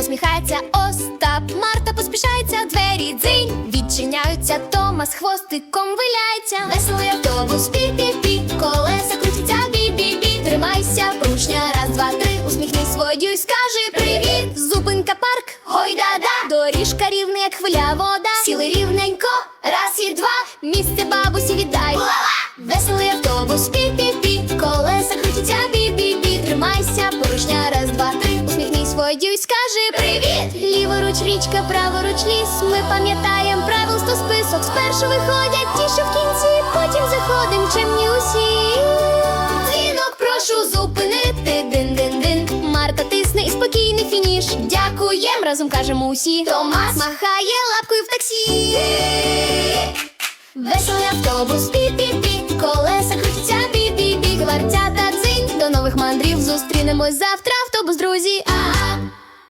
усміхається Остап. Марта поспішається, двері дзинь. Відчиняються, Томас хвостиком виляється. Веселий автобус, пі-пі-пі, колеса крутяться, бі-бі-бі. Тримайся, поручня, раз, два, три. Усміхнись водію й скажи привіт. Зупинка парк, гой-да-да. Доріжка рівна, як хвиля вода. Сіли рівненько, раз і два. Місце бабусі віддай. Веселий автобус, пі-пі-пі, колеса крутяться, бі-бі-бі. Тримайся, три. Й скажи привіт. Ліворуч річка, праворуч ліс. Ми пам'ятаєм правил сто список. Спершу виходять ті, що в кінці, потім заходим чемні усі. Дзвінок прошу зупинити. Дин-дин-дин. Марта тисне і спокійний фініш. Дякуєм, разом кажемо усі. Томас махає лапкою в таксі. Веселий автобус, пі-пі-пі, колеса крутяться, бі-бі-бі, гвардята дзинь. До нових мандрів зустрінемось завтра, автобус, друзі. А